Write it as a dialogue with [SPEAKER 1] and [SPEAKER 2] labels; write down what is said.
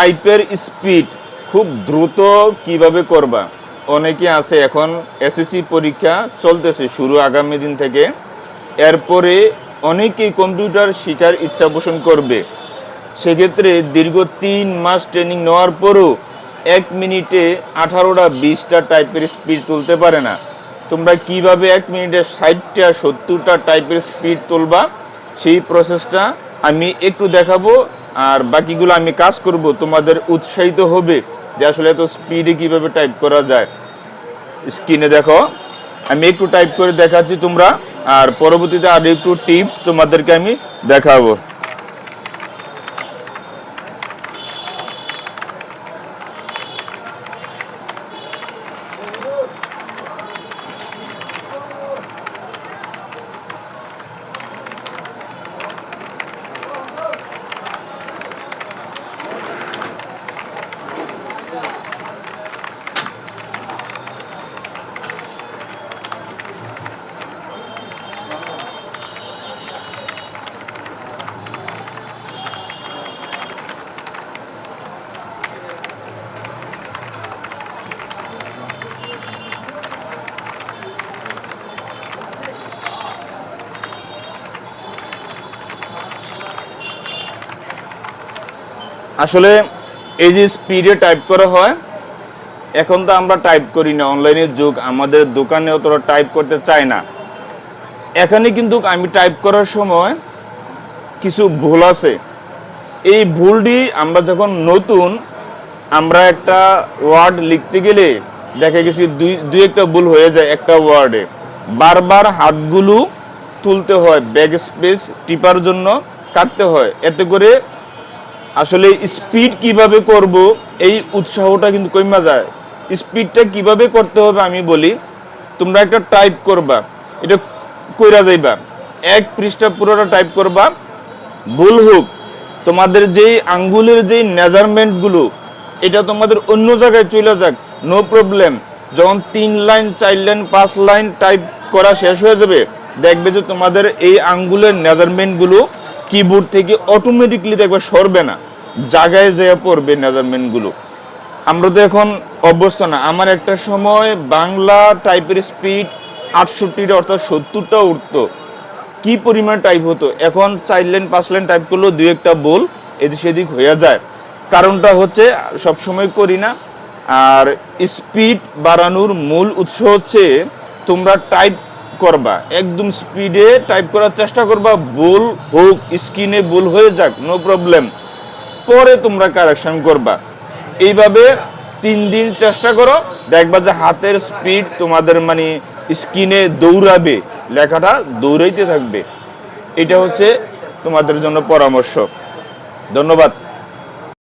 [SPEAKER 1] টাইপের স্পিড খুব দ্রুত কীভাবে করবা? অনেকে আছে, এখন এসএসসি পরীক্ষা চলতেছে শুরু আগামী দিন থেকে। এরপরে অনেকেই কম্পিউটার শেখার ইচ্ছা পোষণ করবে। সেক্ষেত্রে দীর্ঘ তিন মাস ট্রেনিং নেওয়ার পরও এক মিনিটে আঠারোটা বিশটা টাইপের স্পিড তুলতে পারে না। তোমরা কীভাবে এক মিনিটে ষাটটা, সত্তরটা টাইপের স্পিড তুলবা? সেই প্রসেসটা আমি একটু দেখাবো। আর বাকিগুলো আমি কাজ করব, তোমাদের উৎসাহিত হবে যে আসলে এত স্পিডে কীভাবে টাইপ করা যায়। স্ক্রিনে দেখো, আমি একটু টাইপ করে দেখাচ্ছি তোমরা, আর পরবর্তীতে আরও একটু টিপস তোমাদেরকে আমি দেখাবো। আসলে এই যে স্পিডে টাইপ করা হয়, এখন তো আমরা টাইপ করি না। অনলাইনের যুগ, আমাদের দোকানে অতটা টাইপ করতে চায় না। এখানে কিন্তু আমি টাইপ করার সময় কিছু ভুল আছে। এই ভুলটি আমরা যখন নতুন, আমরা একটা ওয়ার্ড লিখতে গেলে দেখা গেছি দুই দুই একটা ভুল হয়ে যায় একটা ওয়ার্ডে বারবার হাতগুলো তুলতে হয় ব্যাক স্পেস টিপার জন্য কাটতে হয়। এতে করে আসলে স্পিড কীভাবে করব, এই উৎসাহটা কিন্তু কমা যায়। স্পিডটা কীভাবে করতে হবে আমি বলি, তোমরা একটা টাইপ করবা, এটা কইরা যাইবা। এক পৃষ্ঠা পুরোটা টাইপ করবা, ভুল হোক, তোমাদের যেই আঙ্গুলের যেই মেজারমেন্টগুলো এটা তোমাদের অন্য জায়গায় চলে যাক নো প্রবলেম যখন তিন লাইন চার লাইন পাঁচ লাইন টাইপ করা শেষ হয়ে যাবে, দেখবে যে তোমাদের এই আঙ্গুলের মেজারমেন্টগুলো কিবোর্ড থেকে অটোমেটিকলি দেখবে সরবে না। জায়গায় যেয়ে পড়বে মেজারমেন্টগুলো আমরা তো এখন অভ্যস্ত না। আমার একটা সময় বাংলা টাইপের স্পিড আটষট্টিটা অর্থাৎ সত্তরটা উঠতো। কি পরিমাণ টাইপ হতো? এখন চার লাইন পাঁচ লাইন টাইপ করলেও দু একটা বোল এদিক সেদিক হয়ে যায়। কারণটা হচ্ছে সব সময় করি না। আর স্পিড বাড়ানোর মূল উৎস হচ্ছে তোমরা টাইপ করবা। একদম স্পিডে টাইপ করার চেষ্টা করবা, ভুল হোক স্ক্রিনে ভুল হয়ে যাক নো প্রবলেম পরে তোমরা কারেকশন করবা। এইভাবে তিন দিন চেষ্টা করো, দেখবা যে হাতের স্পিড তোমাদের মানে স্ক্রিনে দৌড়াবে, লেখাটা দৌড়াইতে থাকবে। এটা হচ্ছে তোমাদের জন্য পরামর্শ। ধন্যবাদ।